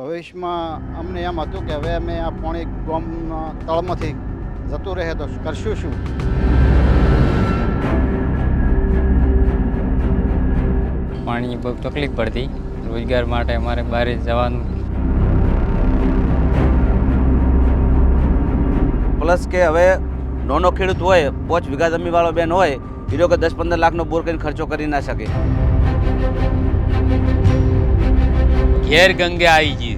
ભવિષ્યમાં અમને એમ હતું કે હવે અમે આ પોણી ગોમ તળમાંથી જતું રહે તો કરશું શું? પાણી બહુ તકલીફ પડતી. રોજગાર માટે અમારે બહાર જવાનું. પ્લસ કે હવે નાનો ખેડૂત હોય પાંચ વીઘા જમીનવાળો બેન હોય એ લોકો દસ પંદર લાખનો બોર કરીને ખર્ચો કરી ના શકે. ઘેર ગંગે આવી ગઈ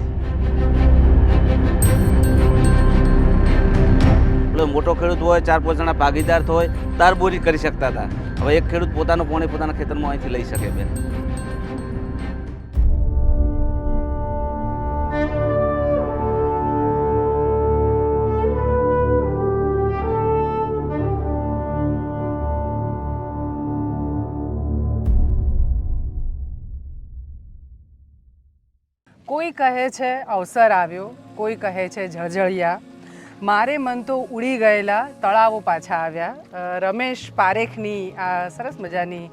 પેલો મોટો ખેડૂત હોય, ચાર પાંચ જણા ભાગીદાર હોય, તાર બોરી કરી શકતા હતા. હવે એક ખેડૂત પોતાનું પોણે પોતાના ખેતરમાં અહીંથી લઈ શકે બેન? કોઈ કહે છે અવસર આવ્યો, કોઈ કહે છે ઝળઝળિયા. મારે મન તો ઉડી ગયેલા તળાવો પાછા આવ્યા. રમેશ પારેખની આ સરસ મજાની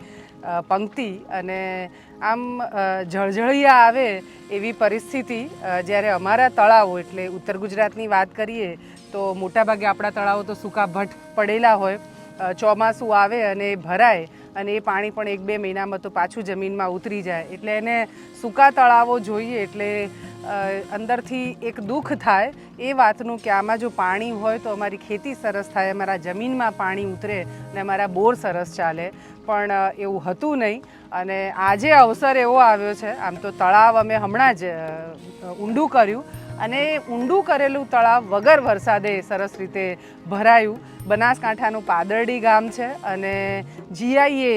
પંક્તિ અને આમ જળજળિયા આવે એવી પરિસ્થિતિ જ્યારે અમારા તળાવો એટલે ઉત્તર ગુજરાતની વાત કરીએ, તો મોટાભાગે આપણા તળાવો તો સૂકા ભટ્ટ પડેલા હોય ચોમાસું આવે અને ભરાય અને એ પાણી પણ એક બે મહિનામાં તો પાછું જમીનમાં ઉતરી જાય. એટલે એને સૂકા તળાવો જોઈએ, એટલે અંદરથી એક દુઃખ થાય એ વાતનું કે આમાં જો પાણી હોય તો અમારી ખેતી સરસ થાય, અમારા જમીનમાં પાણી ઉતરે અને અમારા બોર સરસ ચાલે. પણ એવું હતું નહીં. અને આજે અવસર એવો આવ્યો છે. આમ તો તળાવ અમે હમણાં જ ઊંડું કર્યું. અને ઊંડું કરેલું તળાવ વગર વરસાદે સરસ રીતે ભરાયું. બનાસકાંઠાનું પાદરડી ગામ છે અને જીઆઈએ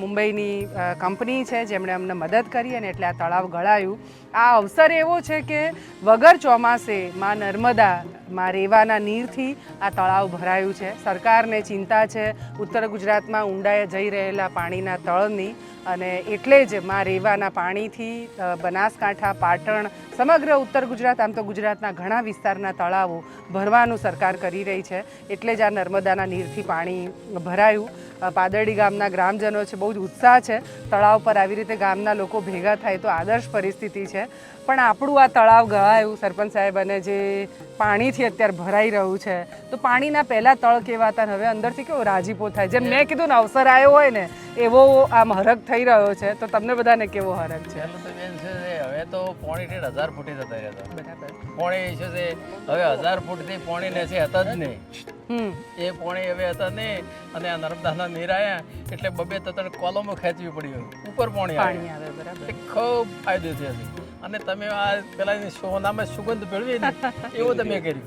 મુંબઈની કંપની છે જેમણે અમને મદદ કરી અને એટલે આ તળાવ ગળાયું. આ અવસર એવો છે કે વગર ચોમાસે માં નર્મદા, માં રેવાના નીરથી આ તળાવ ભરાયું છે. સરકારને ચિંતા છે. ઉત્તર ગુજરાતમાં ઊંડાએ જઈ રહેલા પાણીના તળની અને એટલે જ માં રેવાના પાણીથી બનાસકાંઠા, પાટણ, સમગ્ર ઉત્તર ગુજરાત, આમ તો ગુજરાતના ઘણા વિસ્તારના તળાવો ભરવાનું સરકાર કરી રહી છે. એટલે જ આ નર્મદાના નીરથી પાણી ભરાયું. પાદરડી ગામના ગ્રામજનો છે, બહુ જ ઉત્સાહ છે. તળાવ પર આવી રીતે ગામના લોકો ભેગા થાય તો આદર્શ પરિસ્થિતિ છે. પણ આપણું આ તળાવ ગવાયું, સરપંચ સાહેબ, અને જે પાણીથી અત્યારે ભરાઈ રહ્યું છે, તો પાણીના પહેલાં તળ કેવા હતા હવે અંદરથી કેવો રાજીપો થાય? જેમ મેં કીધું ને, અવસર આવ્યો હોય ને, એવો આમ હરક થઈ રહ્યો છે. તો તમને બધાને કેવો હરક છે? પહેલું તો છે પોણી ઠેઠ હજાર ફૂટે જતા રહ્યા હતા. પોણી છે જે હવે હજાર ફૂટથી પોણી ને છે હતા જ નહીં. એ પોણી હવે હતા નહીં અને આ નર્મદાના નીર આવ્યા એટલે બબે ત્રણ કોલમો ખેંચવી પડી ઉપર પોણી આવે. બરાબર. ખૂબ ફાયદો થયો અને તમે આ પેલા સોનામાં સુગંધ ભેળવી એવું તમે કર્યું.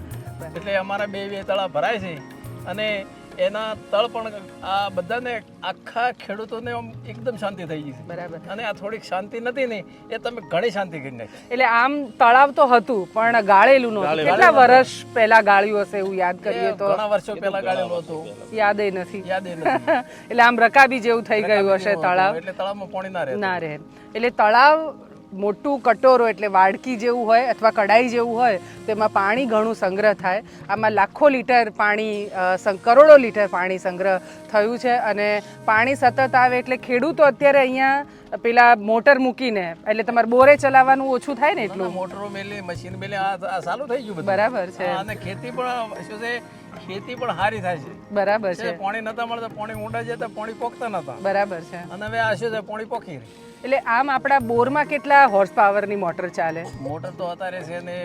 એટલે અમારા બે બે તળા ભરાય છે. અને એના તળ પણ આ બધાને આખા ખેડૂતોને આમ એકદમ શાંતિ થઈ ગઈ છે. બરાબર. અને આ થોડીક શાંતિ નથી ને એ તમે ઘણી શાંતિ કરી નાખી. એટલે આમ તળાવ તો હતું પણ ગાળેલું નહોતું. કેટલા વર્ષ પહેલા ગાળ્યું હશે એવું યાદ કરીએ તો? ઘણા વર્ષો પહેલા ગાળેલું હતું. યાદ નથી. યાદ નથી. એટલે આમ રકાબી જેવું થઈ ગયું હશે તળાવ. એટલે તળાવમાં પાણી ના રહે ના રહે. એટલે તળાવ મોટું કટોરો એટલે વાડકી જેવું હોય અથવા કડાઈ જેવું હોય તેમાં પાણી ઘણું સંગ્રહ થાય. આમાં લાખો લીટર પાણી સં- કરોડો લીટર પાણી સંગ્રહ થયું છે અને પાણી સતત આવે એટલે ખેડૂતો અત્યારે અહીંયા પેલા મોટર મૂકીને એટલે તમારે બોરે ચલાવવાનું ઓછું થાય ને એટલું? મોટરો મેલે મશીન મેલે આ આ ચાલુ થઈ ગયું બરાબર છે. અને ખેતી પણ શું છે ખેતી પણ સારી થાય છે. બરાબર છે. પાણી નતા મળતા પાણી ઊંડા જતા પાણી પોખતા નતા. બરાબર છે. અને હવે આ શું છે પાણી પોખી રહી. એટલે આમ આપણા બોરમાં કેટલા હોર્સ પાવરની મોટર ચાલે? મોટર તો અત્યારે છે ને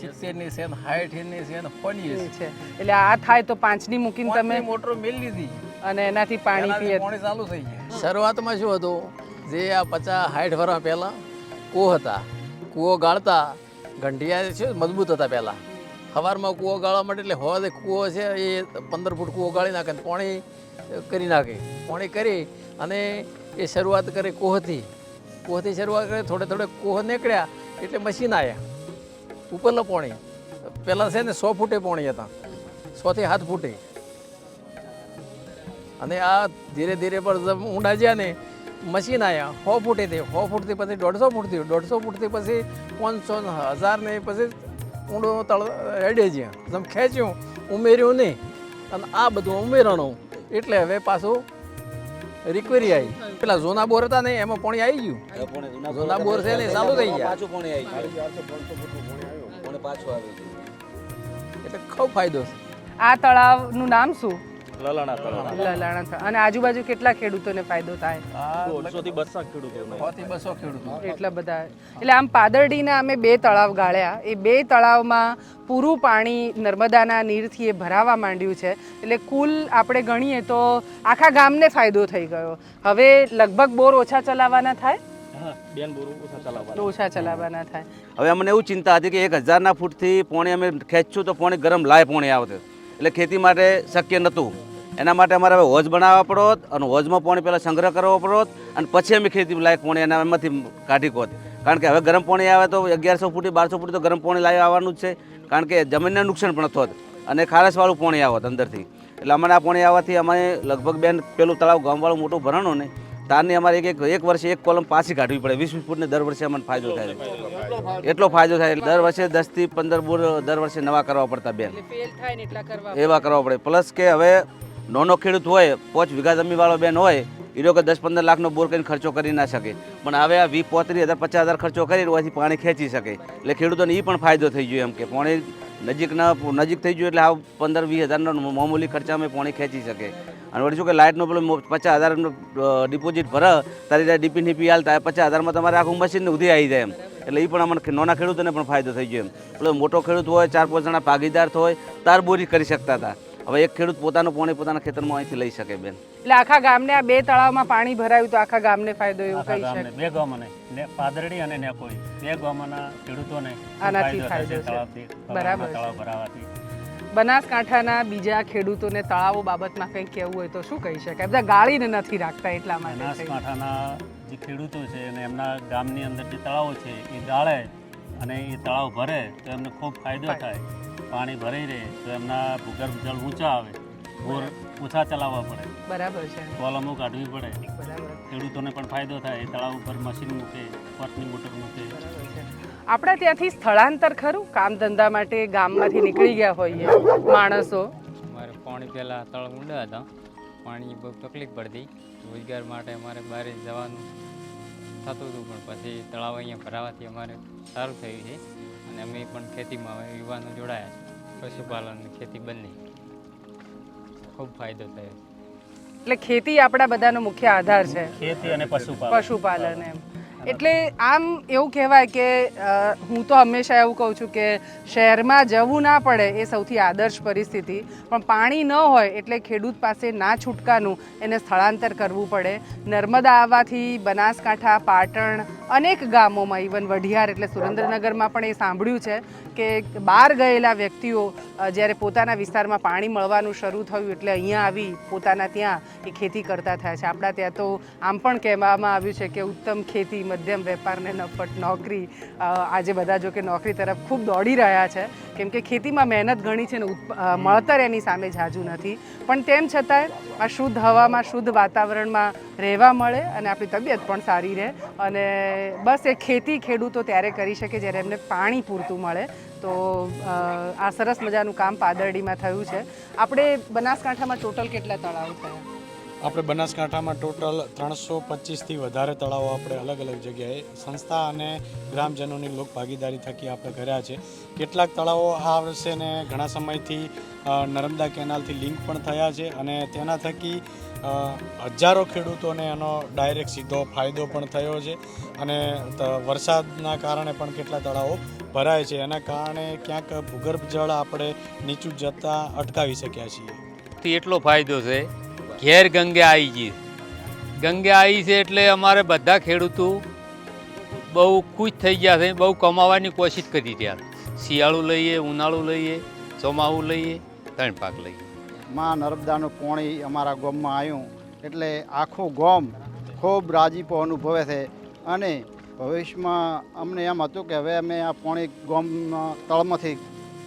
સિત્તેરની છે ને સાઠની છે ને પની છે. એટલે આ થાય તો પાંચની મૂકીને તમે મોટર મેલી લીધી. અને એનાથી પાણી પીએ. પાણી ચાલુ થઈ ગયા શરૂઆતમાં શું હતું? જે આ પચાસ હાઈઠ વર્ષ પહેલાં કૂવો હતા. કૂવો ગાળતા ઘંટિયા છે મજબૂત હતા પહેલાં. સવારમાં કૂવો ગાળવા માટે એટલે હવા કૂવો છે એ પંદર ફૂટ કૂવો ગાળી નાખે પોણી કરી નાખે. પાણી કરી અને એ શરૂઆત કરે કોહથી. કોહથી શરૂઆત કરે, થોડે થોડે કોહ નીકળ્યા એટલે મશીન આવ્યા ઉપરનું પાણી. પહેલાં છે ને સો ફૂટે પાણી હતા. સોથી સાત ફૂટે. અને આ ધીરે ધીરે પર ઊંડા જ્યાં ને મશીન આવ્યા સો ફૂટેથી સો ફૂટથી પછી દોઢસો ફૂટ દોઢસો ફૂટથી પછી પાંચસો હજાર ને પછી ઊંડું તળ હેડે જ્યાં. જેમ ખેંચ્યું ઉમેર્યું નહીં. અને આ બધું ઉમેરણું. એટલે હવે પાછું રિકવરી આવી પેલા જૂના બોર હતા ને એમાં પાણી આવી ગયું. જૂના બોર છે ને ચાલુ થઈ ગયા. પાછું પાણી આવી ગયું. પાછું આવી ગયું. એટલે ખૂબ ફાયદો છે. આ તળાવનું નામ શું? લલણા તળાવ લલાણા તળાવ અને આજુબાજુ કેટલા ખેડૂતોને ફાયદો થાય? દોઢસોથી બસો ખેડૂતો થી બસો ખેડૂતો એટલા બધા. એટલે આમ પાદરડીના અમે બે તળાવ ગાળ્યા. એ બે તળાવમાં પૂરું પાણી નર્મદાના નીરથી એ ભરાવા માંડ્યું છે. એટલે કુલ આપણે ગણીએ તો આખા ગામને ફાયદો થઈ ગયો. હવે લગભગ બોર ઓછા ચલાવવાના થાય? ઓછા ચલાવવાના થાય. હવે અમને એવું ચિંતા હતી કે એક હજારના ફૂટથી પોણી અમે ખેંચશું તો પોણી ગરમ લાય પોણી આવતે. એટલે ખેતી માટે શક્ય નહોતું. એના માટે અમારે હવે હોજ બનાવવા પડોત અને હોજમાં પોણી પહેલાં સંગ્રહ કરવો પડોત અને પછી અમે ખેતી લાયક પોણી એના એમાંથી કાઢી કોત કારણ કે હવે ગરમ પાણી આવે તો અગિયારસો ફૂટી બારસો ફૂટી તો ગરમ પાણી લાવી આવવાનું જ છે. કારણ કે જમીનને નુકસાન પણ થોત અને ખારસવાળું પાણી આવત અંદરથી. એટલે અમને આ પાણી આવવાથી અમે લગભગ બેન પેલું તળાવ ગામવાળું મોટું ભરાણું ને તારની અમારે એક એક એક વર્ષે એક કોલમ પાછી કાઢવી પડે. વીસ વીસ ફૂટને દર વર્ષે અમને ફાયદો થાય એટલો ફાયદો થાય દર વર્ષે દસથી પંદર બોર દર વર્ષે નવા કરવા પડતા બેન. એવા કરવા પડે. પ્લસ કે હવે નાનો ખેડૂત હોય, પાંચ વીઘા જમીનવાળો બેન હોય એ લોકો દસ પંદર લાખનો બોર કરીને ખર્ચો કરી ના શકે. પણ હવે આ વીસ પોત્રીસ હજાર પચાસ હજાર ખર્ચો કરી ઓથી પાણી ખેંચી શકે. એટલે ખેડૂતોને એ પણ ફાયદો થઈ ગયો એમ કે પાણી નજીકના નજીક થઈ ગયું એટલે આ પંદર વીસ હજારનો મામૂલી ખર્ચામાં પાણી ખેંચી શકે. અને વળી શું કે લાઇટનો પેલો પચાસ હજારનો ડિપોઝિટ ભરે, તારી ત્યાં ડીપી નીપી હાલતા પચાસ હજારમાં તમારે આખું મશીન ઉધી આવી જાય એમ. એટલે એ પણ અમને નાના ખેડૂતોને પણ ફાયદો થઈ ગયો એમ. પેલો મોટો ખેડૂત હોય, ચાર પાંચ જણા ભાગીદાર હોય, તાર બોરી કરી શકતા હતા. હવે એક ખેડૂત પોતાનું પાણી પોતાના ખેતરમાં અહીંથી લઈ શકે બેન. એટલે આખા ગામને આ બે તળાવમાં પાણી ભરાયું તો આખા ગામને ફાયદો એવું કહી ગામને શકે? બે ગામને ને પાદરડી અને નેકોઈ બે ગામના ખેડૂતોને આનાથી ફાયદો ફાયદો છે. બરાબર તળાવ ભરાવાથી. બનાસકાંઠાના બીજા ખેડૂતોને તળાવો બાબતમાં કંઈક કહેવું હોય તો શું કહી શકાય? બધા ગાળીને નથી રાખતા એટલા માટે બનાસકાંઠાના જે ખેડૂતો છે અને એમના ગામની અંદર જે તળાવો છે એ ગાળે અને એ તળાવ ભરે તો એમને ખૂબ ફાયદો. થાય. પાણી ભરાઈ રહે તો એમના ભૂગર્ભ જળ ઊંચા આવે. બોર ઓછા ચલાવવા પડે. બરાબર છે. કોલમો કાઢવી પડે. ખેડૂતોને પણ ફાયદો થાય. એ તળાવ ઉપર મશીન મૂકે પટની મોટર મૂકે. આપણે ત્યાંથી સ્થળાંતર ખરું? કામ ધંધા માટે ગામમાંથી નીકળી ગયા હોઈએ માણસો. અમારે પાણી પહેલાં તળ ઊંડા હતા. પાણી બહુ તકલીફ પડતી. રોજગાર માટે અમારે બહાર જવાનું થતું હતું પણ પછી તળાવ અહીંયા ભરાવાથી અમારે સારું થયું છે. અને અમે પણ ખેતીમાં યુવાનો જોડાયા છે. પશુપાલન ખેતી બંને. ખૂબ ફાયદો થયો. એટલે ખેતી આપણા બધાનો મુખ્ય આધાર છે. ખેતી અને પશુપાલન. પશુપાલન એમ. એટલે આમ એવું કહેવાય કે હું તો હંમેશા એવું કહું છું કે શહેરમાં જવું ના પડે એ સૌથી આદર્શ પરિસ્થિતિ. પણ પાણી ન હોય એટલે ખેડૂત પાસે ના છૂટકાનું એને સ્થળાંતર કરવું પડે. નર્મદા આવવાથી બનાસકાંઠા પાટણ અનેક ગામોમાં ઇવન વઢિયાર એટલે સુરેન્દ્રનગરમાં પણ એ સાંભળ્યું છે કે બહાર ગયેલા વ્યક્તિઓ જ્યારે પોતાના વિસ્તારમાં પાણી મળવાનું શરૂ થયું એટલે અહીંયા આવી, પોતાના ત્યાં એ ખેતી કરતા થયા છે. આપણા ત્યાં તો આમ પણ કહેવામાં આવ્યું છે કે ઉત્તમ ખેતી, મધ્યમ વેપારને નફટ નોકરી આજે બધા જો કે નોકરી તરફ ખૂબ દોડી રહ્યા છે. કેમ કે ખેતીમાં મહેનત ઘણી છે ને મળતર એની સામે ઝાઝું નથી. પણ તેમ છતાંય આ શુદ્ધ હવામાં, શુદ્ધ વાતાવરણમાં રહેવા મળે અને આપણી તબિયત પણ સારી રહે. અને બસ એ ખેતી ખેડૂતો ત્યારે કરી શકે જ્યારે એમને પાણી પૂરતું મળે. તો આ સરસ મજાનું કામ પાદરડીમાં થયું છે. આપણે બનાસકાંઠામાં ટોટલ કેટલા તળાવ થયા? આપણે બનાસકાંઠામાં ટોટલ ત્રણસો પચીસથી વધારે તળાવો આપણે અલગ અલગ જગ્યાએ સંસ્થા અને ગ્રામજનોની લોક ભાગીદારી થકી આપણે કર્યા છે. કેટલાક તળાવો આ વર્ષે ને ઘણા સમયથી નર્મદા કેનાલથી લિંક પણ થયા છે અને તેના થકી હજારો ખેડૂતોને એનો ડાયરેક્ટ સીધો ફાયદો પણ થયો છે અને વરસાદના કારણે પણ કેટલા તળાવો ભરાય છે. એના કારણે ક્યાંક ભૂગર્ભ જળ આપણે નીચું જતાં અટકાવી શક્યા છીએ. એટલો ફાયદો છે ઘેર ગંગે આવી ગઈ. ગંગે આવી છે એટલે અમારે બધા ખેડૂતો બહુ ખુશ થઈ ગયા છે, બહુ કમાવાની કોશિશ કરી રહ્યા શિયાળું લઈએ, ઉનાળું લઈએ ચોમાસું લઈએ, ત્રણ પાક લઈએ. માં નર્મદાનું પાણી અમારા ગામમાં આવ્યું એટલે આખું ગામ ખૂબ રાજીપો અનુભવે છે અને ભવિષ્યમાં અમને એમ હતું કે હવે અમે આ પાણી ગામમાં તળમાંથી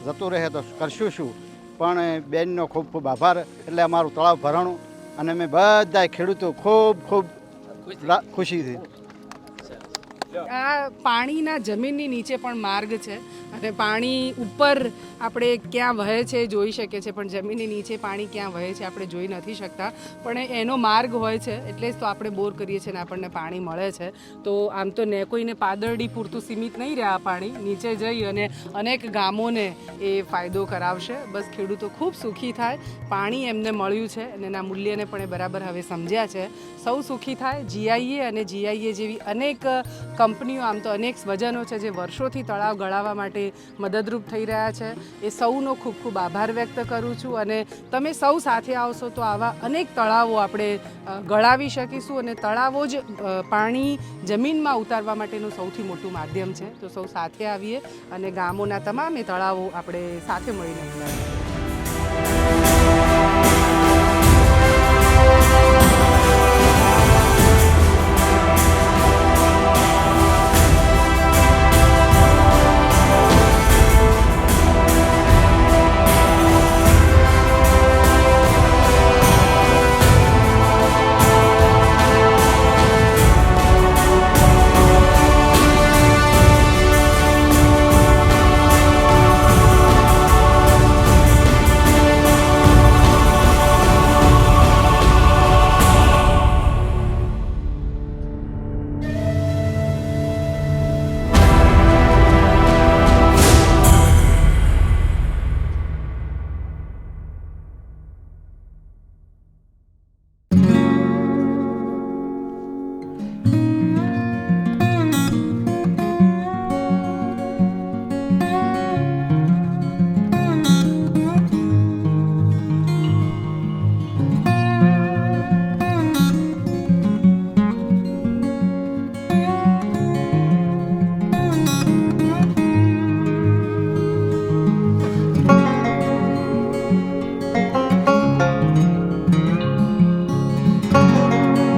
જતું રહે તો કરશું શું? પણ બેનનો ખૂબ ખૂબ આભાર. એટલે અમારું તળાવ ભરાણું અને અમે બધા ખેડૂતો ખૂબ ખૂબ ખુશીથી આ પાણીના જમીનની નીચે પણ માર્ગ છે અને પાણી ઉપર આપણે ક્યાં વહે છે એ જોઈ શકીએ છીએ, પણ જમીનની નીચે પાણી ક્યાં વહે છે આપણે જોઈ નથી શકતા. પણ એનો માર્ગ હોય છે, એટલે જ તો આપણે બોર કરીએ છીએ અને આપણને પાણી મળે છે. તો આમ તો ને કોઈને પાદરડી પૂરતું સીમિત નહીં રહે આ પાણી, નીચે જઈ અને અનેક ગામોને એ ફાયદો કરાવશે. બસ ખેડૂતો ખૂબ સુખી થાય, પાણી એમને મળ્યું છે અને એના મૂલ્યને પણ એ બરાબર હવે સમજ્યા છે. સૌ સુખી થાય, જીઆઈએ અને જીઆઈએ જેવી અનેક કંપનીઓ, આમ તો અનેક સ્વજનો છે જે વર્ષોથી તળાવ ગળાવવા માટે મદદરૂપ થઈ રહ્યા છે. એ સૌનો ખૂબ ખૂબ આભાર વ્યક્ત કરું છું અને તમે સૌ સાથે આવશો તો આવા અનેક તળાવો આપણે ગળાવી શકીશું અને તળાવો જ પાણી જમીનમાં ઉતારવા માટેનું સૌથી મોટું માધ્યમ છે. તો સૌ સાથે આવીએ અને ગામોના તમામે તળાવો આપણે સાથે મળીને ગળાવીએ